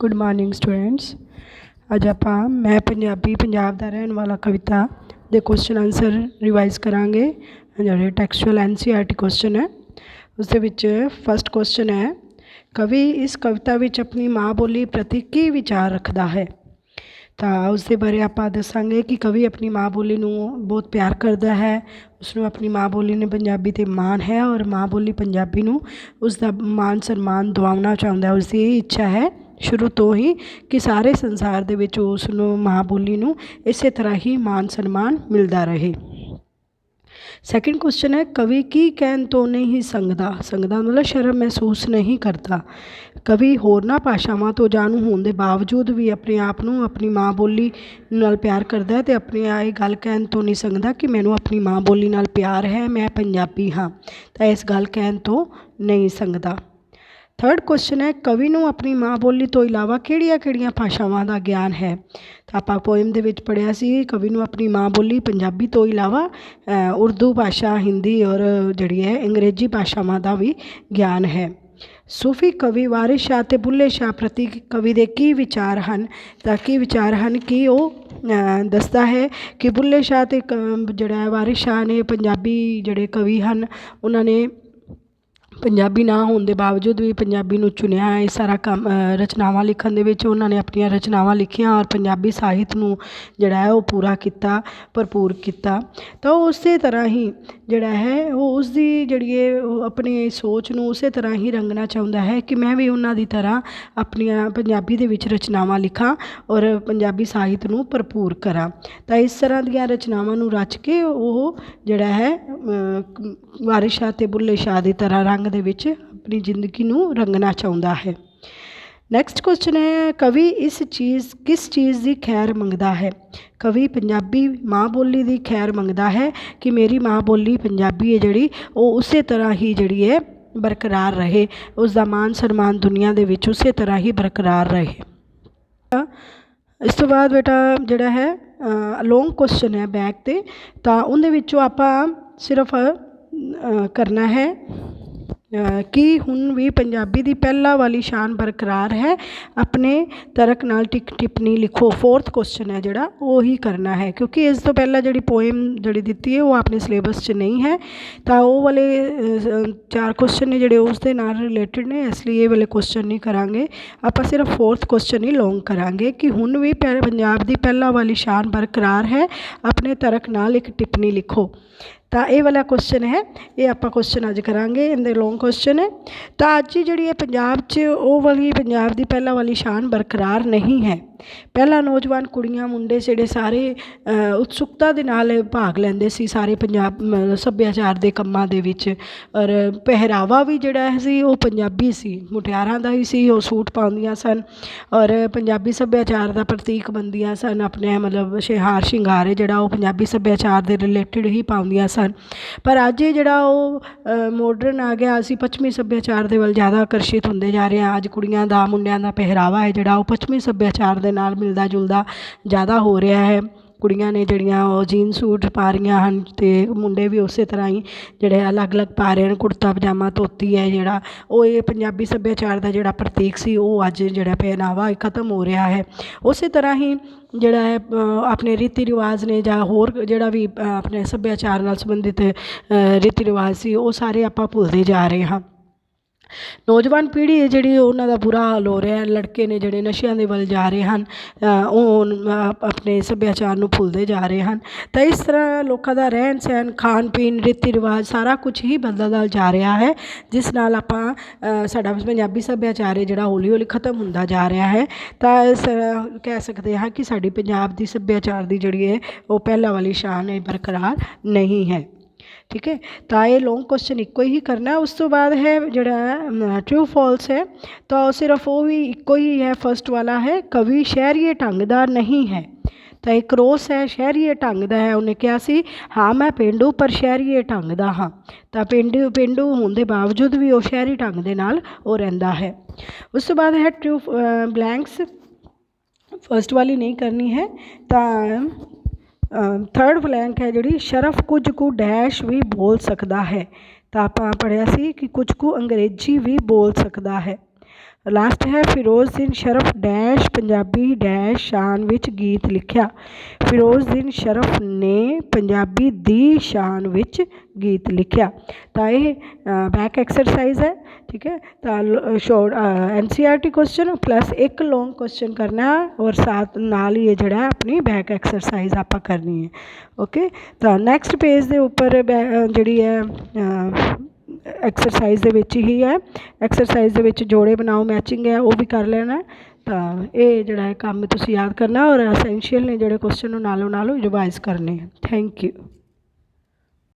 Good morning students ਅੱਜ ਆਪਾਂ ਮੈਂ ਪੰਜਾਬੀ, ਪੰਜਾਬ ਦਾ ਰਹਿਣ ਵਾਲਾ ਕਵਿਤਾ ਦੇ ਕੁਐਸਚਨ ਆਨਸਰ ਰਿਵਾਈਜ਼ ਕਰਾਂਗੇ। ਜਿਹੜੇ ਟੈਕਸਚੁਅਲ ਐਨਸੀਈਆਰਟੀ ਕੁਐਸਚਨ ਹੈ ਉਸ ਦੇ ਵਿੱਚ ਫਸਟ ਕੁਐਸਚਨ ਹੈ, ਕਵੀ ਇਸ ਕਵਿਤਾ ਵਿੱਚ ਆਪਣੀ ਮਾਂ ਬੋਲੀ ਪ੍ਰਤੀ ਕੀ ਵਿਚਾਰ ਰੱਖਦਾ ਹੈ? ਤਾਂ ਉਸ ਦੇ ਬਾਰੇ ਆਪਾਂ ਦੱਸਾਂਗੇ ਕਿ ਕਵੀ ਆਪਣੀ ਮਾਂ ਬੋਲੀ ਨੂੰ ਬਹੁਤ ਪਿਆਰ ਕਰਦਾ ਹੈ। ਉਸ ਨੂੰ ਆਪਣੀ ਮਾਂ ਬੋਲੀ ਨੇ ਪੰਜਾਬੀ 'ਤੇ ਮਾਣ ਹੈ ਔਰ ਮਾਂ ਬੋਲੀ ਪੰਜਾਬੀ ਨੂੰ ਉਸ ਦਾ ਮਾਣ ਸਨਮਾਨ ਦਿਵਾਉਣਾ ਚਾਹੁੰਦਾ ਹੈ। ਉਸ ਦੀ ਇਹ ਇੱਛਾ ਹੈ ਸ਼ੁਰੂ ਤੋਂ ਹੀ ਕਿ ਸਾਰੇ ਸੰਸਾਰ ਦੇ ਵਿੱਚ ਉਸ ਨੂੰ ਮਾਂ ਬੋਲੀ ਨੂੰ ਇਸੇ ਤਰ੍ਹਾਂ ਹੀ ਮਾਣ ਸਨਮਾਨ ਮਿਲਦਾ ਰਹੇ। ਸੈਕਿੰਡ ਕੁਐਸਚਨ ਹੈ, ਕਵੀ ਕੀ ਕਹਿਣ ਤੋਂ ਨਹੀਂ ਸੰਗਦਾ? ਸੰਗਦਾ ਮਤਲਬ ਸ਼ਰਮ ਮਹਿਸੂਸ ਨਹੀਂ ਕਰਦਾ। ਕਵੀ ਹੋਰਨਾਂ ਭਾਸ਼ਾਵਾਂ ਤੋਂ ਜਾਣੂ ਹੋਣ ਦੇ ਬਾਵਜੂਦ ਵੀ ਆਪਣੇ ਆਪ ਨੂੰ ਆਪਣੀ ਮਾਂ ਬੋਲੀ ਨਾਲ ਪਿਆਰ ਕਰਦਾ ਹੈ ਤੇ ਆਪਣੇ ਆ ਗੱਲ ਕਹਿਣ ਤੋਂ ਨਹੀਂ ਸੰਗਦਾ ਕਿ ਮੈਨੂੰ ਆਪਣੀ ਮਾਂ ਬੋਲੀ ਨਾਲ ਪਿਆਰ ਹੈ, ਮੈਂ ਪੰਜਾਬੀ ਹਾਂ। ਤਾਂ ਇਸ ਗੱਲ ਕਹਿਣ ਤੋਂ ਨਹੀਂ ਸੰਗਦਾ। ਥਰਡ ਕੁਐਸਚਨ ਹੈ, ਕਵੀ ਨੂੰ ਆਪਣੀ ਮਾਂ ਬੋਲੀ ਤੋਂ ਇਲਾਵਾ ਕਿਹੜੀਆਂ-ਕਿਹੜੀਆਂ ਭਾਸ਼ਾਵਾਂ ਦਾ ਗਿਆਨ ਹੈ? ਤਾਂ ਆਪਾਂ ਪੋਇਮ ਦੇ ਵਿੱਚ ਪੜਿਆ ਸੀ, ਕਵੀ ਨੂੰ ਆਪਣੀ ਮਾਂ ਬੋਲੀ ਪੰਜਾਬੀ ਤੋਂ ਇਲਾਵਾ ਉਰਦੂ ਭਾਸ਼ਾ, ਹਿੰਦੀ ਔਰ ਜਿਹੜੀ ਹੈ ਅੰਗਰੇਜ਼ੀ ਭਾਸ਼ਾਵਾਂ ਦਾ ਵੀ ਗਿਆਨ ਹੈ। ਸੂਫੀ ਕਵੀ ਵਾਰਿਸ ਸ਼ਾਹ ਤੇ ਬੁੱਲੇ ਸ਼ਾਹ ਪ੍ਰਤੀ ਕਵੀ ਦੇ ਕੀ ਵਿਚਾਰ ਹਨ? ਤਾਂ ਕੀ ਵਿਚਾਰ ਹਨ ਕਿ ਉਹ ਦੱਸਦਾ ਹੈ ਕਿ ਬੁੱਲੇ ਸ਼ਾਹ ਤੇ ਜਿਹੜਾ ਵਾਰਿਸ ਸ਼ਾਹ ਨੇ ਪੰਜਾਬੀ ਜਿਹੜੇ ਕਵੀ ਹਨ, ਉਹਨਾਂ ਨੇ ਪੰਜਾਬੀ ਨਾ ਹੋਣ ਦੇ ਬਾਵਜੂਦ ਵੀ ਪੰਜਾਬੀ ਨੂੰ ਚੁਣਿਆ ਇਹ ਸਾਰਾ ਕੰਮ ਰਚਨਾਵਾਂ ਲਿਖਣ ਦੇ ਵਿੱਚ ਉਹਨਾਂ ਨੇ ਆਪਣੀਆਂ ਰਚਨਾਵਾਂ ਲਿਖੀਆਂ ਔਰ ਪੰਜਾਬੀ ਸਾਹਿਤ ਨੂੰ ਜਿਹੜਾ ਹੈ ਉਹ ਪੂਰਾ ਕੀਤਾ, ਭਰਪੂਰ ਕੀਤਾ। ਤਾਂ ਉਸੇ ਤਰ੍ਹਾਂ ਹੀ ਜਿਹੜਾ ਹੈ, ਉਹ ਉਸ ਦੀ ਜਿਹੜੀ ਹੈ ਉਹ ਆਪਣੀ ਸੋਚ ਨੂੰ ਉਸੇ ਤਰ੍ਹਾਂ ਹੀ ਰੰਗਣਾ ਚਾਹੁੰਦਾ ਹੈ ਕਿ ਮੈਂ ਵੀ ਉਹਨਾਂ ਦੀ ਤਰ੍ਹਾਂ ਆਪਣੀਆਂ ਪੰਜਾਬੀ ਦੇ ਵਿੱਚ ਰਚਨਾਵਾਂ ਲਿਖਾਂ ਔਰ ਪੰਜਾਬੀ ਸਾਹਿਤ ਨੂੰ ਭਰਪੂਰ ਕਰਾਂ। ਤਾਂ ਇਸ ਤਰ੍ਹਾਂ ਦੀਆਂ ਰਚਨਾਵਾਂ ਨੂੰ ਰਚ ਕੇ ਉਹ ਜਿਹੜਾ ਹੈ ਵਾਰਿਸ ਸ਼ਾਹ ਤੇ ਬੁੱਲੇ ਸ਼ਾਹ ਦੀ ਤਰ੍ਹਾਂ ਰੰਗ ਦੇ ਵਿੱਚ ਆਪਣੀ ਜ਼ਿੰਦਗੀ ਨੂੰ ਰੰਗਣਾ ਚਾਹੁੰਦਾ ਹੈ। ਨੈਕਸਟ ਕੁਐਸਚਨ ਹੈ, ਕਵੀ ਇਸ ਚੀਜ਼, ਕਿਸ ਚੀਜ਼ ਦੀ ਖੈਰ ਮੰਗਦਾ ਹੈ? ਕਵੀ ਪੰਜਾਬੀ ਮਾਂ ਬੋਲੀ ਦੀ ਖੈਰ ਮੰਗਦਾ ਹੈ ਕਿ ਮੇਰੀ ਮਾਂ ਬੋਲੀ ਪੰਜਾਬੀ ਹੈ ਜਿਹੜੀ, ਉਹ ਉਸੇ ਤਰ੍ਹਾਂ ਹੀ ਜਿਹੜੀ ਹੈ ਬਰਕਰਾਰ ਰਹੇ। ਉਸ ਦਾ ਮਾਨ ਸਨਮਾਨ ਦੁਨੀਆ ਦੇ ਵਿੱਚ ਉਸੇ ਤਰ੍ਹਾਂ ਹੀ ਬਰਕਰਾਰ ਰਹੇ। ਇਸ ਤੋਂ ਬਾਅਦ ਬੇਟਾ ਜਿਹੜਾ ਹੈ ਲੌਂਗ ਕੁਐਸਚਨ ਹੈ ਬੈਕ ਤੇ। ਤਾਂ ਉਹਦੇ ਵਿੱਚੋਂ ਆਪਾਂ ਸਿਰਫ ਕਰਨਾ ਹੈ ਕਿ ਹੁਣ ਵੀ ਪੰਜਾਬੀ ਦੀ ਪਹਿਲਾਂ ਵਾਲੀ ਸ਼ਾਨ ਬਰਕਰਾਰ ਹੈ? ਆਪਣੇ ਤਰਕ ਨਾਲ ਟਿਕ ਟਿੱਪਣੀ ਲਿਖੋ। ਫੋਰਥ ਕੁਸ਼ਚਨ ਹੈ ਜਿਹੜਾ, ਉਹ ਹੀ ਕਰਨਾ ਹੈ। ਕਿਉਂਕਿ ਇਸ ਤੋਂ ਪਹਿਲਾਂ ਜਿਹੜੀ ਪੋਇਮ ਜਿਹੜੀ ਦਿੱਤੀ ਹੈ, ਉਹ ਆਪਣੇ ਸਿਲੇਬਸ 'ਚ ਨਹੀਂ ਹੈ। ਤਾਂ ਉਹ ਵਾਲੇ ਚਾਰ ਕੁਸ਼ਚਨ ਨੇ ਜਿਹੜੇ ਉਸ ਦੇ ਨਾਲ ਰਿਲੇਟਡ ਨੇ, ਇਸ ਲਈ ਇਹ ਵਾਲੇ ਕੁਸ਼ਚਨ ਨਹੀਂ ਕਰਾਂਗੇ। ਆਪਾਂ ਸਿਰਫ ਫੋਰਥ ਕੁਸ਼ਚਨ ਹੀ ਲੌਂਗ ਕਰਾਂਗੇ ਕਿ ਹੁਣ ਵੀ ਪੰਜਾਬ ਦੀ ਪਹਿਲਾਂ ਵਾਲੀ ਸ਼ਾਨ ਬਰਕਰਾਰ ਹੈ। ਆਪਣੇ ਤਰਕ ਨਾਲ ਇੱਕ ਟਿੱਪਣੀ ਲਿਖੋ। ਤਾਂ ਇਹ ਵਾਲਾ ਕੁਐਸਚਨ ਹੈ ਇਹ ਆਪਾਂ ਕੁਐਸਚਨ ਅੱਜ ਕਰਾਂਗੇ ਇਹਦੇ ਲੌਂਗ ਕੁਐਸਚਨ ਹੈ ਤਾਂ ਅੱਜ ਜਿਹੜੀ ਹੈ ਪੰਜਾਬ 'ਚ ਉਹ ਵਾਲੀ ਪੰਜਾਬ ਦੀ ਪਹਿਲਾਂ ਵਾਲੀ ਸ਼ਾਨ ਬਰਕਰਾਰ ਨਹੀਂ ਹੈ ਪਹਿਲਾਂ ਨੌਜਵਾਨ ਕੁੜੀਆਂ ਮੁੰਡੇ ਜਿਹੜੇ ਸਾਰੇ ਉਤਸੁਕਤਾ ਦੇ ਨਾਲ ਭਾਗ ਲੈਂਦੇ ਸੀ ਸਾਰੇ ਪੰਜਾਬ ਸੱਭਿਆਚਾਰ ਦੇ ਕੰਮਾਂ ਦੇ ਵਿੱਚ ਔਰ ਪਹਿਰਾਵਾ ਵੀ ਜਿਹੜਾ ਸੀ ਉਹ ਪੰਜਾਬੀ ਸੀ ਮੁਟਿਆਰਾਂ ਦਾ ਹੀ ਸੀ ਉਹ ਸੂਟ ਪਾਉਂਦੀਆਂ ਸਨ ਔਰ ਪੰਜਾਬੀ ਸੱਭਿਆਚਾਰ ਦਾ ਪ੍ਰਤੀਕ ਬੰਦੀਆਂ ਸਨ ਆਪਣੇ ਮਤਲਬ ਸ਼ਿਹਾਰ ਸ਼ਿੰਗਾਰ ਜਿਹੜਾ ਉਹ ਪੰਜਾਬੀ ਸੱਭਿਆਚਾਰ ਦੇ ਰਿਲੇਟਡ ਹੀ ਪਾਉਂਦੀਆਂ ਸਨ ਪਰ ਅੱਜ ਇਹ ਜਿਹੜਾ ਉਹ ਮਾਡਰਨ ਆ ਗਿਆ, ਅਸੀਂ ਪੱਛਮੀ ਸੱਭਿਆਚਾਰ ਦੇ ਵੱਲ ਜ਼ਿਆਦਾ ਆਕਰਸ਼ਿਤ ਹੁੰਦੇ ਜਾ ਰਹੇ ਹਾਂ। ਅੱਜ ਕੁੜੀਆਂ ਦਾ, ਮੁੰਡਿਆਂ ਦਾ ਪਹਿਰਾਵਾ ਹੈ ਜਿਹੜਾ, ਉਹ ਪੱਛਮੀ ਸੱਭਿਆਚਾਰ ਦੇ ਨਾਲ ਮਿਲਦਾ ਜੁਲਦਾ ਜ਼ਿਆਦਾ ਹੋ ਰਿਹਾ ਹੈ। ਕੁੜੀਆਂ ਨੇ ਜਿਹੜੀਆਂ ਉਹ ਜੀਨ ਸੂਟ ਪਾ ਰਹੀਆਂ ਹਨ ਅਤੇ ਮੁੰਡੇ ਵੀ ਉਸੇ ਤਰ੍ਹਾਂ ਹੀ ਜਿਹੜੇ ਅਲੱਗ-ਅਲੱਗ ਪਾ ਰਹੇ ਹਨ, ਕੁੜਤਾ, ਪਜਾਮਾ, ਧੋਤੀ ਹੈ ਜਿਹੜਾ। ਉਹ ਇਹ ਪੰਜਾਬੀ ਸੱਭਿਆਚਾਰ ਦਾ ਜਿਹੜਾ ਪ੍ਰਤੀਕ ਸੀ, ਉਹ ਅੱਜ ਜਿਹੜਾ ਪਹਿਨਾਵਾ ਖਤਮ ਹੋ ਰਿਹਾ ਹੈ। ਉਸੇ ਤਰ੍ਹਾਂ ਹੀ ਜਿਹੜਾ ਹੈ ਆਪਣੇ ਰੀਤੀ ਰਿਵਾਜ ਨੇ ਜਾਂ ਹੋਰ ਜਿਹੜਾ ਵੀ ਆਪਣੇ ਸੱਭਿਆਚਾਰ ਨਾਲ ਸੰਬੰਧਿਤ ਰੀਤੀ ਰਿਵਾਜ ਸੀ, ਉਹ ਸਾਰੇ ਆਪਾਂ ਭੁੱਲਦੇ ਜਾ ਰਹੇ ਹਾਂ। ਨੌਜਵਾਨ ਪੀੜ੍ਹੀ ਹੈ ਜਿਹੜੀ ਉਹਨਾਂ ਦਾ ਬੁਰਾ ਹਾਲ ਹੋ ਰਿਹਾ ਲੜਕੇ ਨੇ ਜਿਹੜੇ ਨਸ਼ਿਆਂ ਦੇ ਵੱਲ ਜਾ ਰਹੇ ਹਨ ਉਹ ਆਪਣੇ ਸੱਭਿਆਚਾਰ ਨੂੰ ਭੁੱਲਦੇ ਜਾ ਰਹੇ ਹਨ। ਤਾਂ ਇਸ ਤਰ੍ਹਾਂ ਲੋਕਾਂ ਦਾ ਰਹਿਣ ਸਹਿਣ, ਖਾਣ ਪੀਣ, ਰੀਤੀ ਰਿਵਾਜ ਸਾਰਾ ਕੁਝ ਹੀ ਬਦਲਦਾ ਜਾ ਰਿਹਾ ਹੈ, ਜਿਸ ਨਾਲ ਆਪਾਂ ਸਾਡਾ ਪੰਜਾਬੀ ਸੱਭਿਆਚਾਰ ਹੈ ਜਿਹੜਾ ਹੌਲੀ ਹੌਲੀ ਖਤਮ ਹੁੰਦਾ ਜਾ ਰਿਹਾ ਹੈ। ਤਾਂ ਇਸ ਕਹਿ ਸਕਦੇ ਹਾਂ ਕਿ ਸਾਡੀ ਪੰਜਾਬ ਦੀ ਸੱਭਿਆਚਾਰ ਦੀ ਜਿਹੜੀ ਹੈ, ਉਹ ਪਹਿਲਾਂ ਵਾਲੀ ਸ਼ਾਨ ਹੈ, ਬਰਕਰਾਰ ਨਹੀਂ ਹੈ। ਠੀਕ ਹੈ? ਤਾਂ ਇਹ ਲੌਂਗ ਕੁਐਸਚਨ ਇੱਕੋ ਹੀ ਕਰਨਾ ਉਸ ਤੋਂ ਬਾਅਦ ਹੈ ਜਿਹੜਾ ਟਰੂ ਫਾਲਸ ਹੈ। ਤਾਂ ਉਹ ਸਿਰਫ ਉਹ ਵੀ ਇੱਕੋ ਹੀ ਹੈ ਫਸਟ ਵਾਲਾ ਹੈ। ਕਵੀ ਸ਼ਹਿਰੀਏ ਢੰਗ ਦਾ ਨਹੀਂ ਹੈ। ਤਾਂ ਇੱਕ ਰੋਸ ਹੈ, ਸ਼ਹਿਰੀਏ ਢੰਗ ਦਾ ਹੈ। ਉਹਨੇ ਕਿਹਾ ਸੀ, ਹਾਂ, ਮੈਂ ਪਿੰਡੂ, ਪਰ ਸ਼ਹਿਰੀਏ ਢੰਗ ਦਾ ਹਾਂ। ਤਾਂ ਪਿੰਡੂ ਪਿੰਡੂ ਹੋਣ ਦੇ ਬਾਵਜੂਦ ਵੀ ਉਹ ਸ਼ਹਿਰੀ ਢੰਗ ਦੇ ਨਾਲ ਉਹ ਰਹਿੰਦਾ ਹੈ। ਉਸ ਤੋਂ ਬਾਅਦ ਹੈ ਟਰੂ ਬਲੈਂਕਸ ਫਸਟ ਵਾਲੀ ਨਹੀਂ ਕਰਨੀ ਹੈ। ਤਾਂ ਥਰਡ ਬਲੈਂਕ ਹੈ ਜਿਹੜੀ, ਸ਼ਰਫ ਕੁਝ ਕੁ ਡੈਸ਼ ਵੀ ਬੋਲ ਸਕਦਾ ਹੈ। ਤਾਂ ਆਪਾਂ ਪੜ੍ਹਿਆ ਸੀ ਕਿ ਕੁਝ ਕੁ ਅੰਗਰੇਜ਼ੀ ਵੀ ਬੋਲ ਸਕਦਾ ਹੈ। ਲਾਸਟ ਹੈ ਫਿਰੋਜ਼ ਦਿਨ ਸ਼ਰਫ ਡੈਸ਼ ਪੰਜਾਬੀ ਡੈਸ਼ ਸ਼ਾਨ ਵਿੱਚ ਗੀਤ ਲਿਖਿਆ। ਫਿਰੋਜ਼ ਦਿਨ ਸ਼ਰਫ ਨੇ ਪੰਜਾਬੀ ਦੀ ਸ਼ਾਨ ਵਿੱਚ ਗੀਤ ਲਿਖਿਆ। ਤਾਂ ਇਹ ਬੈਕ ਐਕਸਰਸਾਈਜ਼ ਹੈ, ਠੀਕ ਹੈ? ਤਾਂ short N C R T question plus ਇੱਕ ਲੌਂਗ ਕੁਐਸਚਨ ਕਰਨਾ ਔਰ ਸਾਥ ਨਾਲ ਹੀ ਇਹ ਜਿਹੜਾ ਆਪਣੀ ਬੈਕ ਐਕਸਰਸਾਈਜ਼ ਆਪਾਂ ਕਰਨੀ ਹੈ। ਓਕੇ ਤਾਂ ਨੈਕਸਟ ਪੇਜ ਦੇ ਉੱਪਰ ਬੈ- ਜਿਹੜੀ ਹੈ ਐਕਸਰਸਾਈਜ਼ ਦੇ ਵਿੱਚ ਹੀ ਹੈ। ਐਕਸਰਸਾਈਜ਼ ਦੇ ਵਿੱਚ ਜੋੜੇ ਬਣਾਓ ਮੈਚਿੰਗ ਹੈ, ਉਹ ਵੀ ਕਰ ਲੈਣਾ ਤਾਂ ਇਹ ਜਿਹੜਾ ਹੈ ਕੰਮ ਤੁਸੀਂ ਯਾਦ ਕਰਨਾ ਔਰ ਅਸੈਂਸ਼ੀਅਲ ਨੇ ਜਿਹੜੇ ਕੁਐਸਚਨ ਨੂੰ ਨਾਲੋਂ ਨਾਲ ਰਿਵਾਈਜ਼ ਕਰਨੇ ਥੈਂਕ ਯੂ